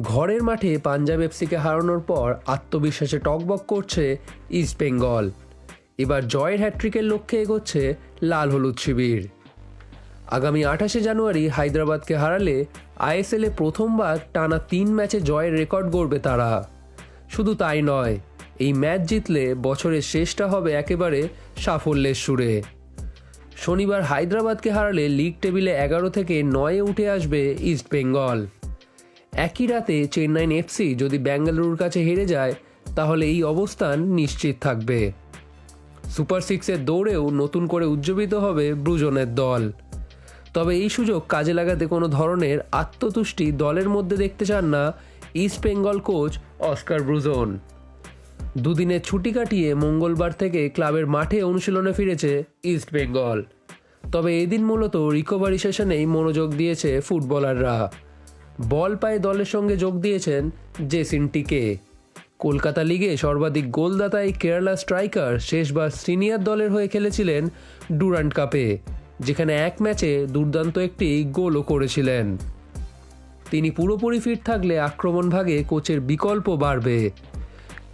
ঘরের মাঠে পাঞ্জাব এফসিকে হারানোর পর আত্মবিশ্বাসে টকবক করছে ইস্ট বেঙ্গল। এবার জয়ের হ্যাট্রিকের লক্ষ্যে এগোচ্ছে লাল হলুদ শিবির। আগামী আঠাশে জানুয়ারি হায়দ্রাবাদকে হারালে আইএসএলে প্রথমবার টানা তিন ম্যাচে জয়ের রেকর্ড গড়বে তারা। শুধু তাই নয়, এই ম্যাচ জিতলে বছরের শেষটা হবে একেবারে সাফল্যের সুরে। শনিবার হায়দ্রাবাদকে হারালে লিগ টেবিলে এগারো থেকে নয়ে উঠে আসবে ইস্ট বেঙ্গল। একই রাতে চেন্নাইন এফসি যদি বেঙ্গালুরুর কাছে হেরে যায়, তাহলে এই অবস্থান নিশ্চিত থাকবে। সুপার সিক্সের দৌড়েও নতুন করে উজ্জীবিত হবে ব্রুজনের দল। তবে এই সুযোগ কাজে লাগাতে কোনো ধরনের আত্মতুষ্টি দলের মধ্যে দেখতে চান না east Bengal coach Oscar Bruzon দুদিনের ছুটি কাটিয়ে মঙ্গলবার থেকে ক্লাবের মাঠে অনুশীলনে ফিরেছে ইস্ট বেঙ্গল তবে এদিন মূলত রিকভারি সেশনেই মনোযোগ দিয়েছে ফুটবলাররা। বল পায়ে দলের সঙ্গে যোগ দিয়েছেন জেসিন টিকে। কলকাতা লিগে সর্বাধিক গোলদাতা এই কেরালা স্ট্রাইকার শেষবার সিনিয়র দলের হয়ে খেলেছিলেন ডুরান্ট কাপে, যেখানে এক ম্যাচে দুর্দান্ত একটি গোলও করেছিলেন। তিনি পুরোপুরি ফিট থাকলে আক্রমণ ভাগে কোচের বিকল্প বাড়বে।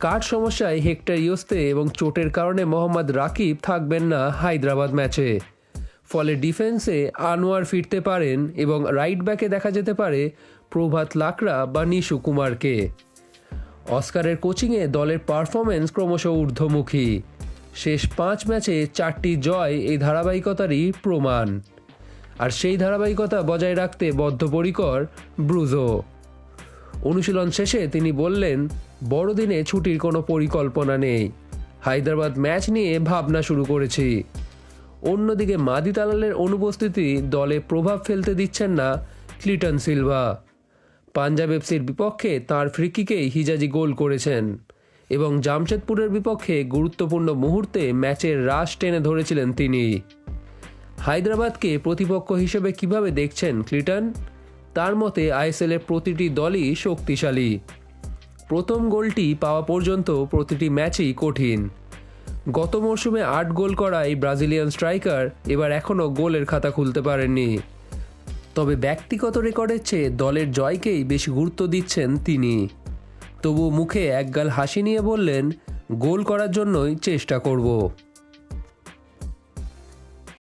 কাঠ সমস্যায় হেক্টর ইয়োস্তে এবং চোটের কারণে মোহাম্মদ রাকিব থাকবেন না হায়দ্রাবাদ ম্যাচে। ফলে ডিফেন্সে আনোয়ার ফিরতে পারেন এবং রাইট ব্যাকে দেখা যেতে পারে প্রভাত লাকড়া বা নিশু কুমারকে। অস্কারের কোচিংয়ে দলের পারফরমেন্স ক্রমশ ঊর্ধ্বমুখী। শেষ পাঁচ ম্যাচে চারটি জয় এই ধারাবাহিকতারই প্রমাণ। আর সেই ধারাবাহিকতা বজায় রাখতে বদ্ধপরিকর ব্রুজো। অনুশীলন শেষে তিনি বললেন, বড়দিনে ছুটির কোনো পরিকল্পনা নেই। হায়দ্রাবাদ ম্যাচ নিয়ে ভাবনা শুরু করেছি। অন্যদিকে মাদি তালালের অনুপস্থিতি দলে প্রভাব ফেলতে দিচ্ছেন না ক্লিটন সিলভা। পাঞ্জাব এফসির বিপক্ষে তাঁর ফ্রিকিকেই হিজাজি গোল করেছেন এবং জামশেদপুরের বিপক্ষে গুরুত্বপূর্ণ মুহূর্তে ম্যাচের রাশ টেনে ধরেছিলেন তিনি। হায়দ্রাবাদকে প্রতিপক্ষ হিসেবে কীভাবে দেখছেন ক্লিটন? তার মতে আইএসএলের প্রতিটি দলই শক্তিশালী। প্রথম গোলটি পাওয়া পর্যন্ত প্রতিটি ম্যাচই কঠিন। গত মৌসুমে আট গোল করা এই ব্রাজিলিয়ান স্ট্রাইকার এবার এখনও গোলের খাতা খুলতে পারেননি। তবে ব্যক্তিগত রেকর্ডের চেয়ে দলের জয়কেই বেশি গুরুত্ব দিচ্ছেন তিনি। তবু মুখে একগাল হাসি নিয়ে বললেন, গোল করার জন্যই চেষ্টা করব।